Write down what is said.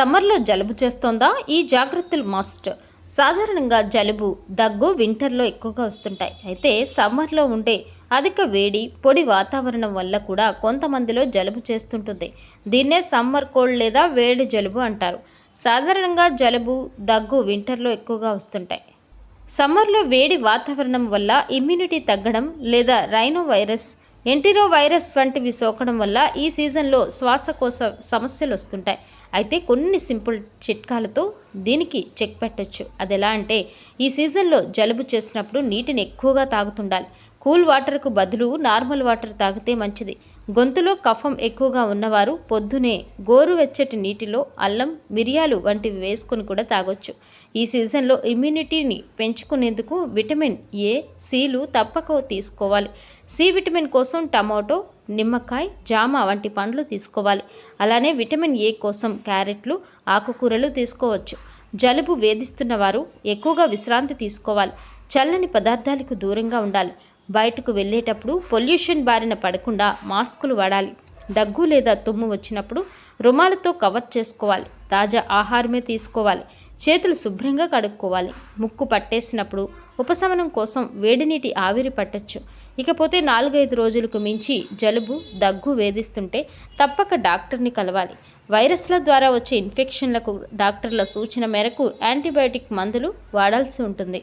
సమ్మర్లో జలుబు చేస్తోందా? ఈ జాగ్రత్తలు మస్ట్ సాధారణంగా జలుబు దగ్గు వింటర్లో ఎక్కువగా వస్తుంటాయి. అయితే సమ్మర్లో ఉండే అధిక వేడి పొడి వాతావరణం వల్ల కూడా కొంతమందిలో జలుబు చేస్తుంటుంది. దీన్నే సమ్మర్ కోల్డ్ లేదా వేడి జలుబు అంటారు. సాధారణంగా జలుబు దగ్గు వింటర్లో ఎక్కువగా వస్తుంటాయి. సమ్మర్లో వేడి వాతావరణం వల్ల ఇమ్యూనిటీ తగ్గడం లేదా రైనో వైరస్ ఎంటీరో వైరస్ వంటివి సోకడం వల్ల ఈ సీజన్లో శ్వాసకోశ సమస్యలు వస్తుంటాయి. అయితే కొన్ని సింపుల్ చిట్కాలతో దీనికి చెక్ పెట్టచ్చు. అది ఎలా అంటే ఈ సీజన్లో జలుబు చేసినప్పుడు నీటిని ఎక్కువగా తాగుతుండాలి. కూల్ వాటర్కు బదులు నార్మల్ వాటర్ తాగితే మంచిది. గొంతులో కఫం ఎక్కువగా ఉన్నవారు పొద్దునే గోరువెచ్చటి నీటిలో అల్లం మిరియాలు వంటివి వేసుకుని కూడా తాగొచ్చు. ఈ సీజన్లో ఇమ్యూనిటీని పెంచుకునేందుకు విటమిన్ ఏ సీలు తప్పక తీసుకోవాలి. సి విటమిన్ కోసం టమాటో నిమ్మకాయ జామ వంటి పండ్లు తీసుకోవాలి. అలానే విటమిన్ ఏ కోసం క్యారెట్లు ఆకుకూరలు తీసుకోవచ్చు. జలుబు వేధిస్తున్న వారు ఎక్కువగా విశ్రాంతి తీసుకోవాలి. చల్లని పదార్థాలకు దూరంగా ఉండాలి. బయటకు వెళ్ళేటప్పుడు పొల్యూషన్ బారిన పడకుండా మాస్కులు వాడాలి. దగ్గు లేదా తుమ్ము వచ్చినప్పుడు రుమాలతో కవర్ చేసుకోవాలి. తాజా ఆహారమే తీసుకోవాలి. చేతులు శుభ్రంగా కడుక్కోవాలి. ముక్కు పట్టేసినప్పుడు ఉపశమనం కోసం వేడినీటి ఆవిరి పట్టచ్చు. ఇకపోతే నాలుగైదు రోజులకు మించి జలుబు దగ్గు వేధిస్తుంటే తప్పక డాక్టర్ని కలవాలి. వైరస్ల ద్వారా వచ్చే ఇన్ఫెక్షన్లకు డాక్టర్ల సూచన మేరకు యాంటీబయాటిక్ మందులు వాడాల్సి ఉంటుంది.